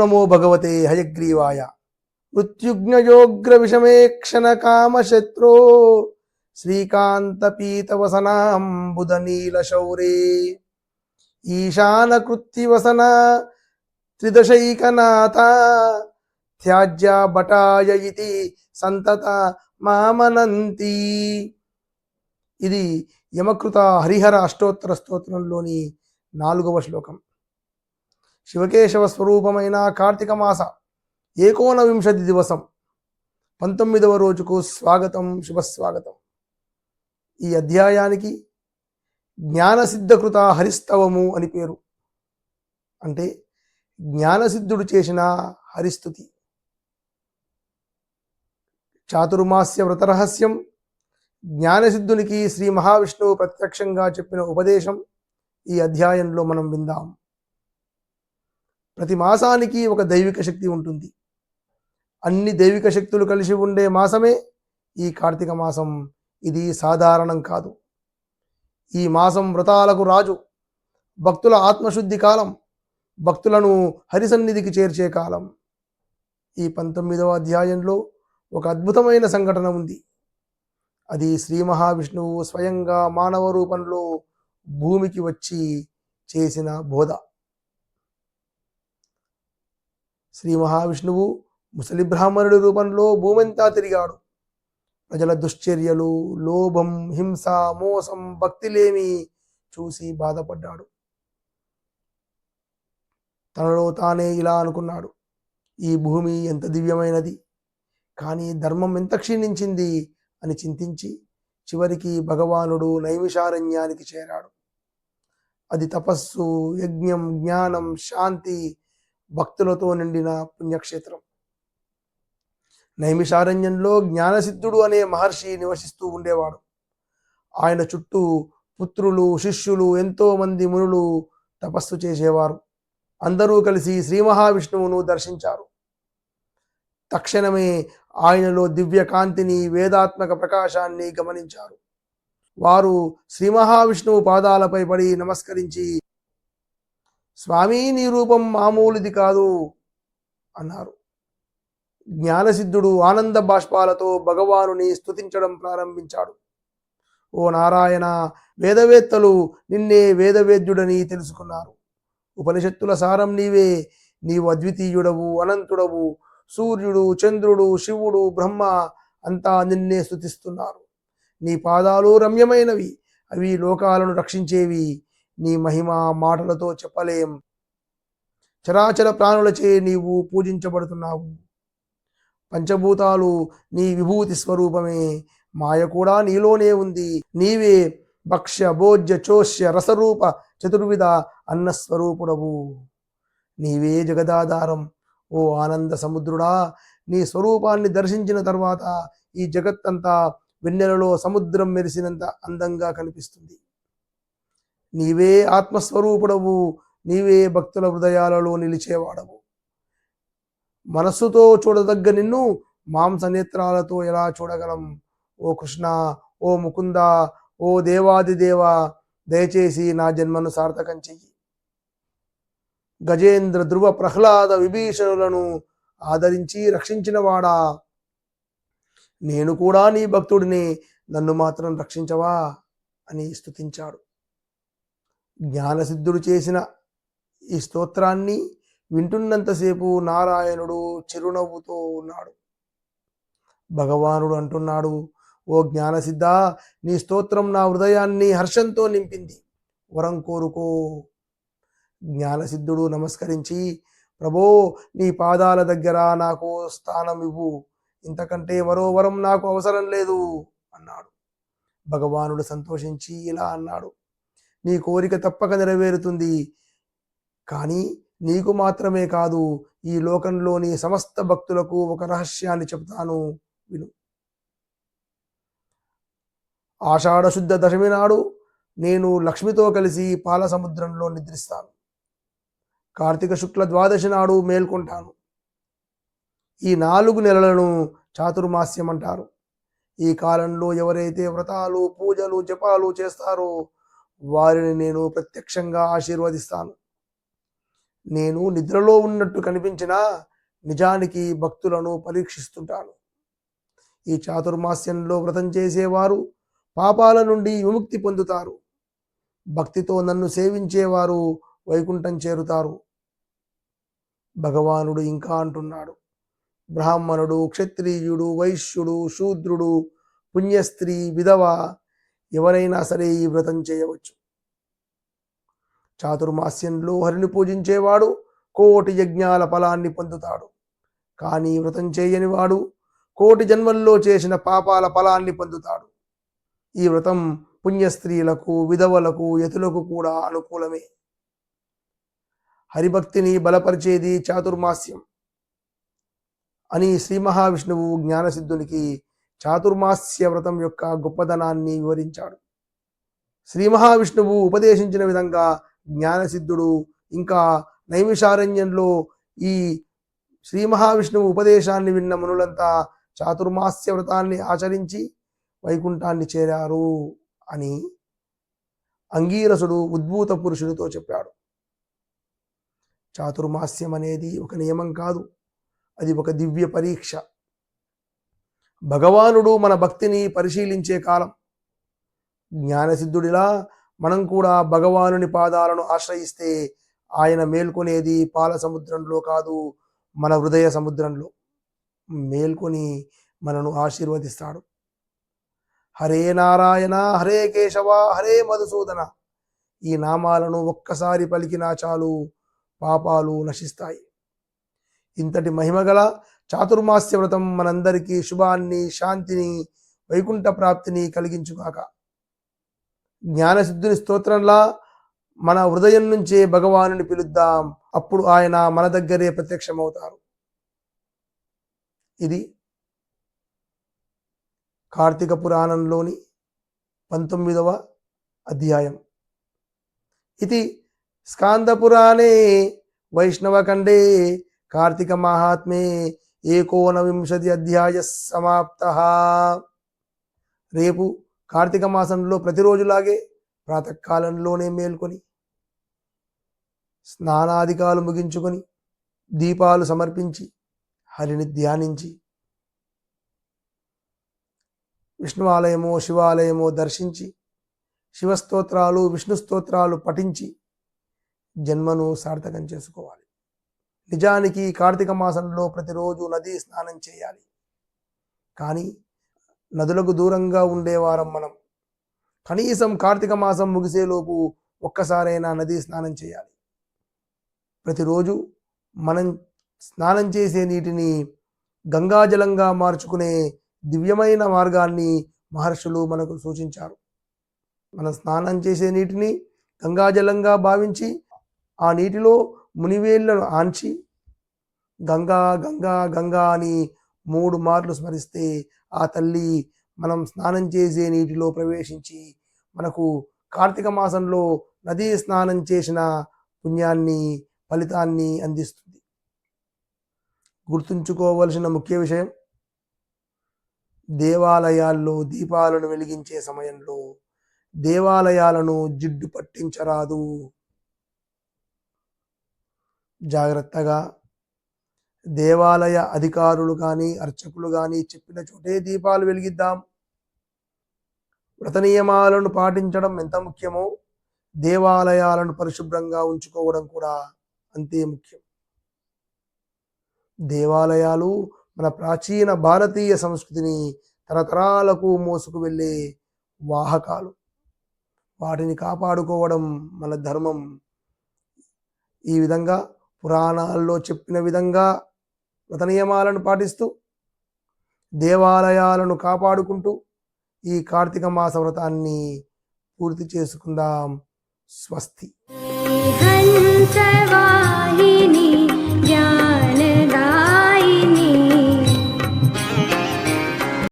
నమో భగవతే హయగ్రీవాయ మృత్యుజ్ఞయోగ్ర విషమేక్షణ కామశత్రో శ్రీకాంత పీతవసనాంబుద నీల శౌరే ఈశాన కృత్తివసన త్రిదశైకనాథ త్యాజ్య బటాయ ఇది సంతత మామనంతి ఇది యమకృత హరిహర అష్టోత్తర స్తోత్రంలోని నాలుగవ శ్లోకం. శివకేశవ స్వరూపమైన కార్తీక మాస ఏకోనవింశతి దివసం. పంతొమ్మిదవ రోజుకు స్వాగతం శుభస్వాగతం. ఈ అధ్యాయానికి జ్ఞానసిద్ధకృత హరిస్తవము అని పేరు. అంటే జ్ఞానసిద్ధుడు చేసిన హరిస్తుతి. చాతుర్మాస్య వ్రతరహస్యం జ్ఞానసిద్ధునికి శ్రీ మహావిష్ణువు ప్రత్యక్షంగా చెప్పిన ఉపదేశం ఈ అధ్యాయంలో మనం విందాం. ప్రతి మాసానికి ఒక దైవిక శక్తి ఉంటుంది. అన్ని దైవిక శక్తులు కలిసి ఉండే మాసమే ఈ కార్తీక మాసం. ఇది సాధారణం కాదు. ఈ మాసం వ్రతాలకు రాజు. భక్తుల ఆత్మశుద్ధి కాలం. భక్తులను హరిసన్నిధికి చేర్చే కాలం. ఈ పంతొమ్మిదవ అధ్యాయంలో ఒక అద్భుతమైన సంఘటన ఉంది. అది శ్రీ మహావిష్ణువు స్వయంగా మానవ రూపంలో భూమికి వచ్చి చేసిన బోధ. శ్రీ మహావిష్ణువు ముసలి బ్రాహ్మణుడి రూపంలో భూమంతా తిరిగాడు. ప్రజల దుశ్చర్యలు లోభం హింస మోసం భక్తిలేమి చూసి బాధపడ్డాడు. తనలో తానే ఇలా అనుకున్నాడు. ఈ భూమి ఎంత దివ్యమైనది కానీ ధర్మం ఎంత క్షీణించింది అని చింతించి చివరికి భగవానుడు నైమిషారణ్యానికి చేరాడు. అది తపస్సు యజ్ఞం జ్ఞానం శాంతి భక్తులతో నిండిన పుణ్యక్షేత్రం. నైమిషారణ్యంలో జ్ఞానసిద్ధుడు అనే మహర్షి నివసిస్తూ ఉండేవాడు. ఆయన చుట్టూ పుత్రులు శిష్యులు ఎంతో మంది మునులు తపస్సు చేసేవారు. అందరూ కలిసి శ్రీ మహావిష్ణువును దర్శించారు. తక్షణమే ఆయనలో దివ్య కాంతిని వేదాత్మక ప్రకాశాన్ని గమనించారు. వారు శ్రీ మహావిష్ణువు పాదాలపై పడి నమస్కరించి స్వామి నీ రూపం మామూలుది కాదు అన్నారు. జ్ఞానసిద్ధుడు ఆనంద బాష్పాలతో భగవానుని స్తుతించడం ప్రారంభించాడు. ఓ నారాయణ వేదవేత్తలు నిన్నే వేదవేద్యుడని తెలుసుకున్నారు. ఉపనిషత్తుల సారం నీవే నీవు అద్వితీయుడవు అనంతుడవు సూర్యుడు చంద్రుడు శివుడు బ్రహ్మ అంతా నిన్నే స్తుతిస్తున్నారు. నీ పాదాలు రమ్యమైనవి అవి లోకాలను రక్షించేవి నీ మహిమ మాటలతో చెప్పలేం. చరాచర ప్రాణులచే నీవు పూజించబడుతున్నావు. పంచభూతాలు నీ విభూతి స్వరూపమే. మాయ కూడా నీలోనే ఉంది. నీవే భక్ష్య భోజ్య చోష్య రసరూప చతుర్విధ అన్నస్వరూపుడవు నీవే జగదాధారం. ఓ ఆనంద సముద్రుడా నీ స్వరూపాన్ని దర్శించిన తర్వాత ఈ జగత్తంతా వెన్నెలలో సముద్రం మెరిసినంత అందంగా కనిపిస్తుంది. నీవే ఆత్మస్వరూపుడవు నీవే భక్తుల హృదయాలలో నిలిచేవాడవు. మనస్సుతో చూడదగ్గ నిన్ను మాంసనేత్రాలతో ఎలా చూడగలం? ఓ కృష్ణ ఓ ముకుంద ఓ దేవాదిదేవ దయచేసి నా జన్మను సార్థకం చెయ్యి. గజేంద్ర ధ్రువ ప్రహ్లాద విభీషణులను ఆదరించి రక్షించినవాడా నేను కూడా నీ భక్తుడిని నన్ను మాత్రం రక్షించవా? అని స్తుతించాడు. జ్ఞానసిద్ధుడు చేసిన ఈ స్తోత్రాన్ని వింటున్నంతసేపు నారాయణుడు చిరునవ్వుతో ఉన్నాడు. భగవానుడు అంటున్నాడు ఓ జ్ఞానసిద్ధ నీ స్తోత్రం నా హృదయాన్ని హర్షంతో నింపింది. వరం కోరుకో. జ్ఞానసిద్ధుడు నమస్కరించి ప్రభో నీ పాదాల దగ్గర నాకు స్థానం ఇవ్వు. ఇంతకంటే మరో వరం నాకు అవసరం లేదు అన్నాడు. భగవానుడు సంతోషించి ఇలా అన్నాడు. నీ కోరిక తప్పక నెరవేరుతుంది. కానీ నీకు మాత్రమే కాదు ఈ లోకంలోని సమస్త భక్తులకు ఒక రహస్యాన్ని చెబుతాను విను. ఆషాఢశుద్ధ దశమి నాడు నేను లక్ష్మితో కలిసి పాల సముద్రంలో నిద్రిస్తాను. కార్తీక శుక్ల ద్వాదశి నాడు మేల్కొంటాను. ఈ నాలుగు నెలలను చాతుర్మాస్యం అంటారు. ఈ కాలంలో ఎవరైతే వ్రతాలు పూజలు జపాలు చేస్తారో వారిని నేను ప్రత్యక్షంగా ఆశీర్వదిస్తాను. నేను నిద్రలో ఉన్నట్టు కనిపించినా నిజానికి భక్తులను పరీక్షిస్తుంటాను. ఈ చాతుర్మాస్యంలో వ్రతం చేసేవారు పాపాల నుండి విముక్తి పొందుతారు. భక్తితో నన్ను సేవించేవారు వైకుంఠం చేరుతారు. భగవానుడు ఇంకా అంటున్నాడు. బ్రాహ్మణుడు క్షత్రియుడు వైశ్యుడు శూద్రుడు పుణ్యస్త్రీ విధవ ఎవరైనా సరే ఈ వ్రతం చేయవచ్చు. చాతుర్మాస్యంలో హరిని పూజించేవాడు కోటి యజ్ఞాల ఫలాన్ని పొందుతాడు. కానీ వ్రతం చేయని వాడు కోటి జన్మల్లో చేసిన పాపాల ఫలాన్ని పొందుతాడు. ఈ వ్రతం పుణ్యస్త్రీలకు విధవలకు యతులకు కూడా అనుకూలమే. హరిభక్తిని బలపరిచేది చాతుర్మాస్యం. అని శ్రీ మహావిష్ణువు జ్ఞానసిద్ధునికి చాతుర్మాస్య వ్రతం యొక్క గొప్పతనాన్ని వివరించాడు. శ్రీ మహావిష్ణువు ఉపదేశించిన విధంగా జ్ఞానసిద్ధుడు ఇంకా నైమిషారణ్యంలో ఈ శ్రీ మహావిష్ణువు ఉపదేశాన్ని విన్న మునులంతా చాతుర్మాస్య వ్రతాన్ని ఆచరించి వైకుంఠాన్ని చేరారు అని అంగీరసుడు ఉద్భూత పురుషుడితో చెప్పాడు. చాతుర్మాస్యం అనేది ఒక నియమం కాదు అది ఒక దివ్య పరీక్ష. భగవానుడు మన భక్తిని పరిశీలించే కాలం. జ్ఞానసిద్ధుడిలా మనం కూడా భగవానుని పాదాలను ఆశ్రయిస్తే ఆయన మేల్కొనేది పాల సముద్రంలో కాదు మన హృదయ సముద్రంలో. మేల్కొని మనను ఆశీర్వదిస్తాడు. హరే నారాయణ హరే కేశవ హరే మధుసూదన. ఈ నామాలను ఒక్కసారి పలికినా చాలు పాపాలు నశిస్తాయి. ఇంతటి మహిమగల చాతుర్మాస్య వ్రతం మనందరికీ శుభాన్ని శాంతిని వైకుంఠ ప్రాప్తిని కలిగించుగాక. జ్ఞానసిద్ధుని స్తోత్రంలా మన హృదయం నుంచే భగవానుని పిలుద్దాం. అప్పుడు ఆయన మన దగ్గరే ప్రత్యక్షమవుతారు. ఇది కార్తీక పురాణంలోని పంతొమ్మిదవ అధ్యాయం. ఇది స్కాందపురాణే వైష్ణవఖండే కార్తీక మహాత్మే ఏకోనవింశతి అధ్యాయ సమాప్త. రేపు కార్తీక మాసంలో ప్రతిరోజులాగే ప్రాతకాలంలోనే మేల్కొని స్నానాధికాలు ముగించుకొని దీపాలు సమర్పించి హరిని ధ్యానించి విష్ణు ఆలయమో శివాలయమో దర్శించి శివస్తోత్రాలు విష్ణు స్తోత్రాలు పఠించి జన్మను సార్థకం చేసుకోవాలి. నిజానికి కార్తీక మాసంలో ప్రతిరోజు నదీ స్నానం చేయాలి. కానీ నదులకు దూరంగా ఉండేవారం మనం. కనీసం కార్తీక మాసం ముగిసేలోపు ఒక్కసారైనా నదీ స్నానం చేయాలి. ప్రతిరోజు మనం స్నానం చేసే నీటిని గంగాజలంగా మార్చుకునే దివ్యమైన మార్గాన్ని మహర్షులు మనకు సూచించారు. మనం స్నానం చేసే నీటిని గంగాజలంగా భావించి ఆ నీటిలో మునివేళ్ళను ఆంచి గంగా గంగా గంగా అని మూడు మార్లు స్మరిస్తే ఆ తల్లి మనం స్నానం చేసే నీటిలో ప్రవేశించి మనకు కార్తీక మాసంలో నదీ స్నానం చేసిన పుణ్యాన్ని ఫలితాన్ని అందిస్తుంది. గుర్తుంచుకోవలసిన ముఖ్య విషయం దేవాలయాల్లో దీపాలను వెలిగించే సమయంలో దేవాలయాలను జిడ్డు పట్టించరాదు. జాగ్రత్తగా దేవాలయ అధికారులు కానీ అర్చకులు కానీ చెప్పిన చోటే దీపాలు వెలిగిద్దాం. వ్రత నియమాలను పాటించడం ఎంత ముఖ్యమో దేవాలయాలను పరిశుభ్రంగా ఉంచుకోవడం కూడా అంతే ముఖ్యం. దేవాలయాలు మన ప్రాచీన భారతీయ సంస్కృతిని తరతరాలకు మోసుకు వెళ్ళే వాహకాలు. వాటిని కాపాడుకోవడం మన ధర్మం. ఈ విధంగా పురాణాల్లో చెప్పిన విధంగా వ్రత నియమాలను పాటిస్తూ దేవాలయాలను కాపాడుకుంటూ ఈ కార్తీక మాస వ్రతాన్ని పూర్తి చేసుకుందాం. స్వస్తి.